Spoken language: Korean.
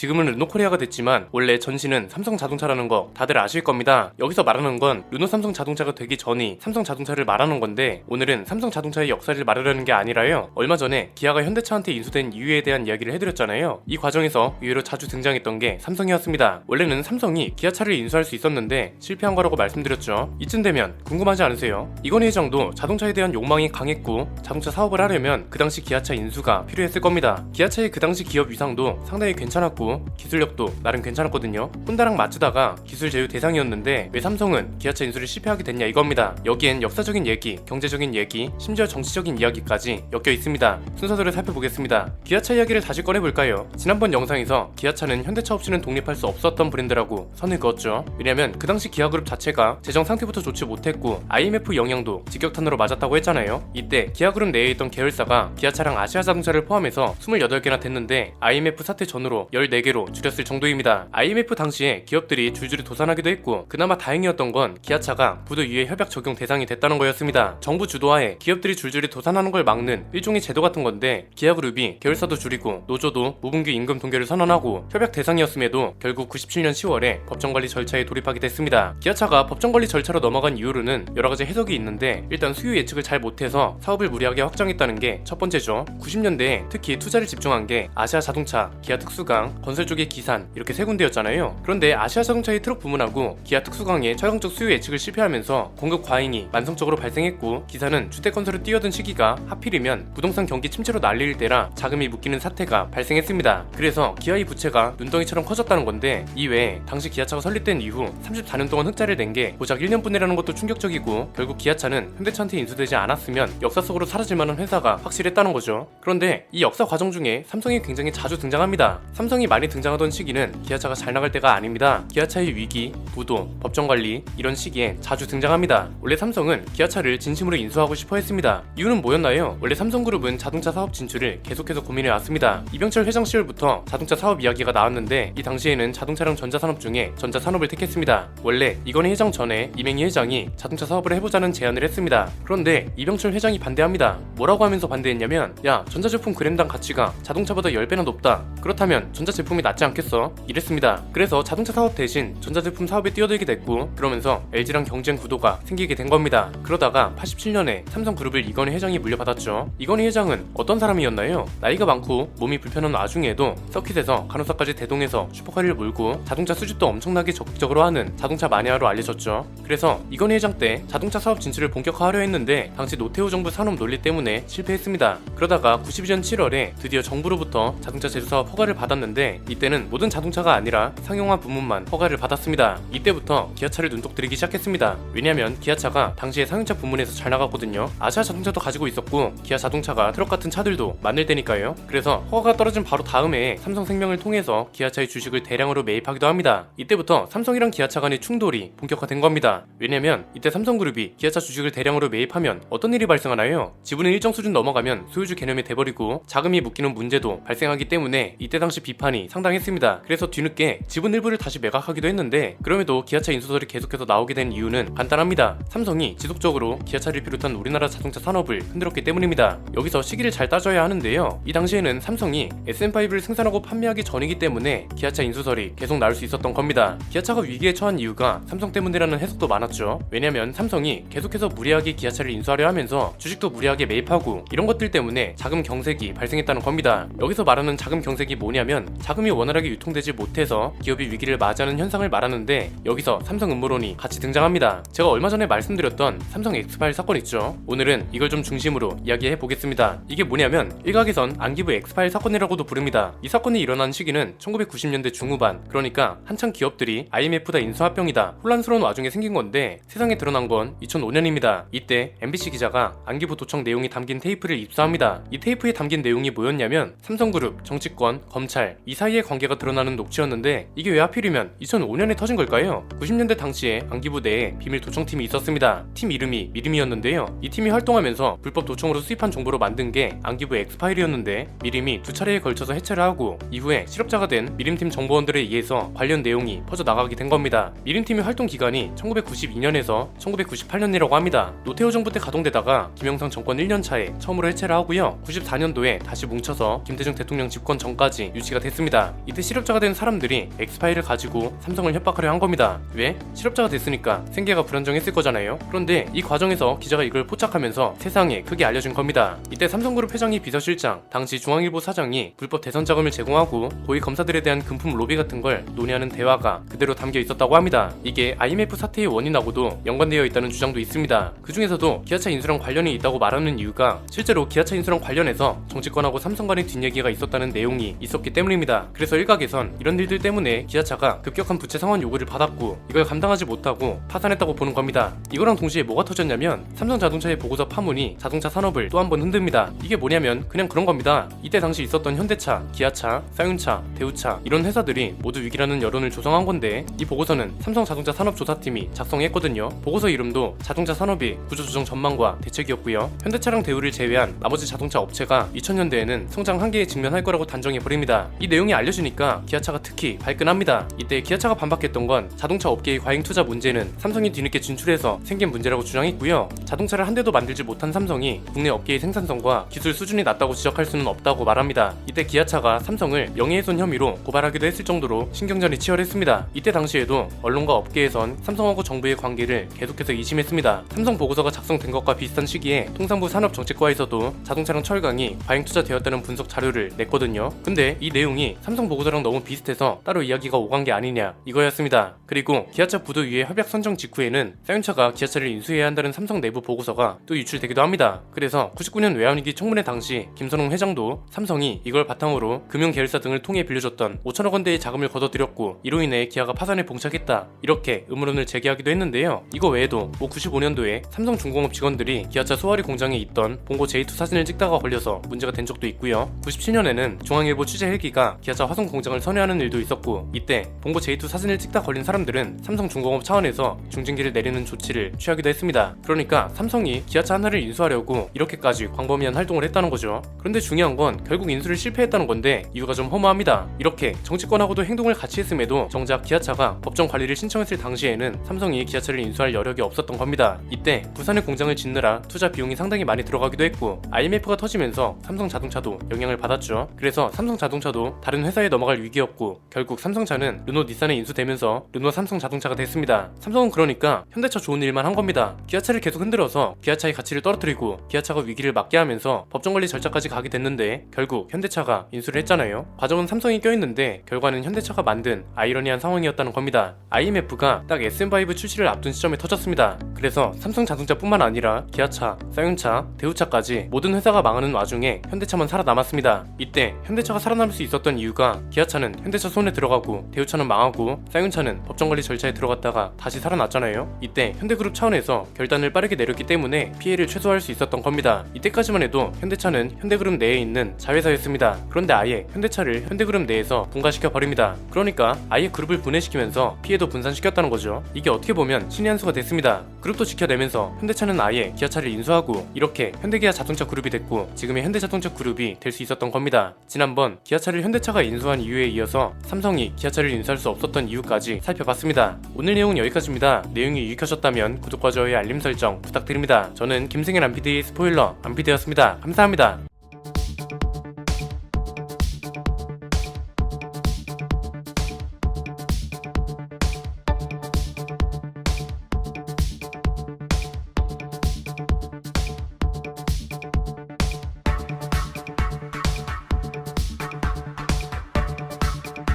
지금은 르노코리아가 됐지만 원래 전신은 삼성 자동차라는 거 다들 아실 겁니다. 여기서 말하는 건 르노 삼성 자동차가 되기 전이 삼성 자동차를 말하는 건데 오늘은 삼성 자동차의 역사를 말하려는 게 아니라요. 얼마 전에 기아가 현대차한테 인수된 이유에 대한 이야기를 해드렸잖아요. 이 과정에서 의외로 자주 등장했던 게 삼성이었습니다. 원래는 삼성이 기아차를 인수할 수 있었는데 실패한 거라고 말씀드렸죠. 이쯤 되면 궁금하지 않으세요? 이건희 회장도 자동차에 대한 욕망이 강했고 자동차 사업을 하려면 그 당시 기아차 인수가 필요했을 겁니다. 기아차의 그 당시 기업 위상도 상당히 괜찮았고 기술력도 나름 괜찮았거든요. 혼다랑 마츠다가 기술 제휴 대상이었는데 왜 삼성은 기아차 인수를 실패하게 됐냐 이겁니다. 여기엔 역사적인 얘기, 경제적인 얘기, 심지어 정치적인 이야기까지 엮여 있습니다. 순서대로 살펴보겠습니다. 기아차 이야기를 다시 꺼내볼까요? 지난번 영상에서 기아차는 현대차 없이는 독립할 수 없었던 브랜드라고 선을 그었죠. 왜냐면 그 당시 기아그룹 자체가 재정 상태부터 좋지 못했고 IMF 영향도 직격탄으로 맞았다고 했잖아요. 이때 기아그룹 내에 있던 계열사가 기아차랑 아시아자동차를 포함해서 28개나 됐는데 IMF 사태 전후로 14 개로 줄였을 정도입니다. IMF 당시에 기업들이 줄줄이 도산하기도 했고 그나마 다행이었던 건 기아차가 부도 위에 협약 적용 대상이 됐다는 거였습니다. 정부 주도하에 기업들이 줄줄이 도산하는 걸 막는 일종의 제도 같은 건데 기아그룹이 계열사도 줄이고 노조도 무분기 임금 동결을 선언하고 협약 대상이었음에도 결국 97년 10월에 법정관리 절차에 돌입하게 됐습니다. 기아차가 법정관리 절차로 넘어간 이유로는 여러 가지 해석이 있는데 일단 수요 예측을 잘 못해서 사업을 무리하게 확장했다는 게 첫 번째죠. 90년대에 특히 투자를 집중한 게 아시아 자동차, 기아 특수강, 건설 쪽의 기산 이렇게 세 군데였잖아요. 그런데 아시아 자동차의 트럭 부문하고 기아 특수강의 최강적 수요 예측을 실패하면서 공급 과잉이 만성적으로 발생했고 기사는 주택 건설을 뛰어든 시기가 하필이면 부동산 경기 침체로 날릴 때라 자금이 묶이는 사태가 발생했습니다. 그래서 기아의 부채가 눈덩이처럼 커졌다는 건데 이외에 당시 기아차가 설립된 이후 34년 동안 흑자를 낸 게 고작 1년뿐이라는 것도 충격적이고 결국 기아차는 현대차한테 인수되지 않았으면 역사 속으로 사라질 만한 회사가 확실했다는 거죠. 그런데 이 역사 과정 중에 삼성이 굉장히 자주 등장합니다. 삼성이 많이 등장하던 시기는 기아차가 잘 나갈 때가 아닙니다. 기아차의 위기, 부도, 법정 관리 이런 시기에 자주 등장합니다. 원래 삼성은 기아차를 진심으로 인수하고 싶어 했습니다. 이유는 뭐였나요? 원래 삼성그룹은 자동차 사업 진출을 계속해서 고민해 왔습니다. 이병철 회장 시절부터 자동차 사업 이야기가 나왔는데 이 당시에는 자동차랑 전자산업 중에 전자산업을 택했습니다. 원래 이건희 회장 전에 이맹희 회장이 자동차 사업을 해보자는 제안을 했습니다. 그런데 이병철 회장이 반대합니다. 뭐라고 하면서 반대했냐면 야 전자제품 그램당 가치가 자동차보다 10배나 높다. 그렇다면 전자제품 이 낫지 않겠어? 이랬습니다. 그래서 자동차 사업 대신 전자제품 사업에 뛰어들게 됐고 그러면서 LG랑 경쟁 구도가 생기게 된 겁니다. 그러다가 87년에 삼성그룹을 이건희 회장이 물려받았죠. 이건희 회장은 어떤 사람이었나요? 나이가 많고 몸이 불편한 와중에도 서킷에서 간호사까지 대동해서 슈퍼카를 몰고 자동차 수집도 엄청나게 적극적으로 하는 자동차 마니아로 알려졌죠. 그래서 이건희 회장 때 자동차 사업 진출을 본격화하려 했는데 당시 노태우 정부 산업 논리 때문에 실패했습니다. 그러다가 92년 7월에 드디어 정부로부터 자동차 제조 사업 허가를 받았는데 이때는 모든 자동차가 아니라 상용화 부문만 허가를 받았습니다. 이때부터 기아차를 눈독 들이기 시작했습니다. 왜냐면 기아차가 당시에 상용차 부문에서 잘 나갔거든요. 아시아 자동차도 가지고 있었고 기아 자동차가 트럭 같은 차들도 만들 때니까요. 그래서 허가가 떨어진 바로 다음에 삼성생명을 통해서 기아차의 주식을 대량으로 매입하기도 합니다. 이때부터 삼성이랑 기아차 간의 충돌이 본격화된 겁니다. 왜냐면 이때 삼성그룹이 기아차 주식을 대량으로 매입하면 어떤 일이 발생하나요? 지분은 일정 수준 넘어가면 소유주 개념이 돼버리고 자금이 묶이는 문제도 발생하기 때문에 이때 당시 비판이 상당했습니다. 그래서 뒤늦게 지분 일부를 다시 매각하기도 했는데 그럼에도 기아차 인수설이 계속해서 나오게 된 이유는 간단합니다. 삼성이 지속적으로 기아차를 비롯한 우리나라 자동차 산업을 흔들었기 때문입니다. 여기서 시기를 잘 따져야 하는데요. 이 당시에는 삼성이 SM5를 생산하고 판매하기 전이기 때문에 기아차 인수설이 계속 나올 수 있었던 겁니다. 기아차가 위기에 처한 이유가 삼성 때문이라는 해석도 많았죠. 왜냐면 삼성이 계속해서 무리하게 기아차를 인수하려 하면서 주식도 무리하게 매입하고 이런 것들 때문에 자금 경색이 발생했다는 겁니다. 여기서 말하는 자금 경색이 뭐냐면 자금이 원활하게 유통되지 못해서 기업이 위기를 맞이하는 현상을 말하는데 여기서 삼성 음모론이 같이 등장합니다. 제가 얼마 전에 말씀드렸던 삼성 엑스파일 사건 있죠. 오늘은 이걸 좀 중심으로 이야기해 보겠습니다. 이게 뭐냐면 일각에선 안기부 엑스파일 사건이라고도 부릅니다. 이 사건이 일어난 시기는 1990년대 중후반 그러니까 한창 기업들이 IMF다 인수합병이다 혼란스러운 와중에 생긴 건데 세상에 드러난 건 2005년입니다. 이때 MBC 기자가 안기부 도청 내용이 담긴 테이프를 입수합니다. 이 테이프에 담긴 내용이 뭐였냐면 삼성그룹, 정치권, 검찰 이 사이의 관계가 드러나는 녹취였는데 이게 왜 하필이면 2005년에 터진 걸까요? 90년대 당시에 안기부 내에 비밀 도청팀이 있었습니다. 팀 이름이 미림이었는데요. 이 팀이 활동하면서 불법 도청으로 수입한 정보로 만든 게 안기부 엑스파일이었는데 미림이 두 차례에 걸쳐서 해체를 하고 이후에 실업자가 된 미림팀 정보원들에 의해서 관련 내용이 퍼져 나가게 된 겁니다. 미림팀의 활동 기간이 1992년에서 1998년이라고 합니다. 노태우 정부 때 가동되다가 김영삼 정권 1년 차에 처음으로 해체를 하고요. 94년도에 다시 뭉쳐서 김대중 대통령 집권 전까지 유지가 됐습니다. 했습니다. 이때 실업자가 된 사람들이 엑스파일을 가지고 삼성을 협박하려 한 겁니다. 왜? 실업자가 됐으니까 생계가 불안정했을 거잖아요. 그런데 이 과정에서 기자가 이걸 포착하면서 세상에 크게 알려준 겁니다. 이때 삼성그룹 회장이 비서실장, 당시 중앙일보 사장이 불법 대선 자금을 제공하고 고위 검사들에 대한 금품 로비 같은 걸 논의하는 대화가 그대로 담겨 있었다고 합니다. 이게 IMF 사태의 원인하고도 연관되어 있다는 주장도 있습니다. 그 중에서도 기아차 인수랑 관련이 있다고 말하는 이유가 실제로 기아차 인수랑 관련해서 정치권하고 삼성 간의 뒷얘기가 있었다는 내용이 있었기 때문입니다. 그래서 일각에선 이런 일들 때문에 기아차가 급격한 부채 상환 요구를 받았고 이걸 감당하지 못하고 파산했다고 보는 겁니다. 이거랑 동시에 뭐가 터졌냐면 삼성 자동차의 보고서 파문이 자동차 산업을 또 한 번 흔듭니다. 이게 뭐냐면 그냥 그런 겁니다. 이때 당시 있었던 현대차, 기아차, 사윤차, 대우차 이런 회사들이 모두 위기라는 여론을 조성한 건데 이 보고서는 삼성 자동차 산업 조사팀이 작성했거든요. 보고서 이름도 자동차 산업의 구조조정 전망과 대책이었고요. 현대차랑 대우를 제외한 나머지 자동차 업체가 2000년대에는 성장 한계에 직면할 거라고 단정해 버립니다. 이 내용이 알려주니까 기아차가 특히 발끈합니다. 이때 기아차가 반박했던 건 자동차 업계의 과잉 투자 문제는 삼성이 뒤늦게 진출해서 생긴 문제라고 주장했고요. 자동차를 한 대도 만들지 못한 삼성이 국내 업계의 생산성과 기술 수준이 낮다고 지적할 수는 없다고 말합니다. 이때 기아차가 삼성을 명예훼손 혐의로 고발하기도 했을 정도로 신경전이 치열했습니다. 이때 당시에도 언론과 업계에선 삼성하고 정부의 관계를 계속해서 의심했습니다. 삼성 보고서가 작성된 것과 비슷한 시기에 통상부 산업정책과에서도 자동차랑 철강이 과잉 투자되었다는 분석 자료를 냈거든요. 근데 이 내용이 삼성 보고서랑 너무 비슷해서 따로 이야기가 오간 게 아니냐 이거였습니다. 그리고 기아차 부도위의 협약 선정 직후에는 사윤차가 기아차를 인수해야 한다는 삼성 내부 보고서가 또 유출되기도 합니다. 그래서 99년 외환위기 청문회 당시 김선홍 회장도 삼성이 이걸 바탕으로 금융 계열사 등을 통해 빌려줬던 5천억 원대의 자금을 거둬들였고 이로 인해 기아가 파산에 봉착했다 이렇게 의문론을 제기하기도 했는데요. 이거 외에도 뭐 95년도에 삼성중공업 직원들이 기아차 소화리 공장에 있던 봉고 J2 사진을 찍다가 걸려서 문제가 된 적도 있고요. 97년에는 중앙일보 취재 헬기가 기아차 화성 공장을 선회하는 일도 있었고 이때 봉고 J2 사진을 찍다 걸린 사람들은 삼성중공업 차원에서 중징계를 내리는 조치를 취하기도 했습니다. 그러니까 삼성이 기아차 하나를 인수하려고 이렇게까지 광범위한 활동을 했다는 거죠. 그런데 중요한 건 결국 인수를 실패했다는 건데 이유가 좀 허무합니다. 이렇게 정치권하고도 행동을 같이 했음에도 정작 기아차가 법정 관리를 신청했을 당시에는 삼성이 기아차를 인수할 여력이 없었던 겁니다. 이때 부산에 공장을 짓느라 투자 비용이 상당히 많이 들어가기도 했고 IMF가 터지면서 삼성 자동차도 영향을 받았죠. 그래서 삼성 자동차도 다른 회사에 넘어갈 위기였고 결국 삼성차는 르노 닛산에 인수되면서 르노 삼성 자동차가 됐습니다. 삼성은 그러니까 현대차 좋은 일만 한 겁니다. 기아차를 계속 흔들어서 기아차의 가치를 떨어뜨리고 기아차가 위기를 막게 하면서 법정 관리 절차까지 가게 됐는데 결국 현대차가 인수를 했잖아요. 과정은 삼성이 껴있는데 결과는 현대차가 만든 아이러니한 상황이었다는 겁니다. IMF가 딱 SM5 출시를 앞둔 시점에 터졌습니다. 그래서 삼성 자동차뿐만 아니라 기아차, 사윤차, 대우차까지 모든 회사가 망하는 와중에 현대차만 살아남았습니다. 이때 현대차가 살아남을 수 있었던 이유가 기아차는 현대차 손에 들어가고 대우차는 망하고 사윤차는 법정 관리 절차에 들어갔다가 다시 살아났잖아요. 이때 현대그룹 차원에서 결단을 빠르게 내렸기 때문에 피해를 최소화할 수 있었던 겁니다. 이때까지만 해도 현대차는 현대그룹 내에 있는 자회사였습니다. 그런데 아예 현대차를 현대그룹 내에서 분가시켜 버립니다. 그러니까 아예 그룹을 분해시키면서 피해도 분산시켰다는 거죠. 이게 어떻게 보면 신의 한 수가 됐습니다. 그룹도 지켜내면서 현대차는 아예 기아차를 인수하고 이렇게 현대기아 자동차 그룹이 됐고 지금의 현대자동차 그룹이 될 수 있었던 겁니다. 지난번 기아차를 현대차 가 인수한 이유에 이어서 삼성이 기아차를 인수할 수 없었던 이유까지 살펴봤습니다. 오늘 내용은 여기까지입니다. 내용이 유익하셨다면 구독과 좋아요 알림 설정 부탁드립니다. 저는 김승현 안피디의 스포일러 안피디였습니다. 감사합니다.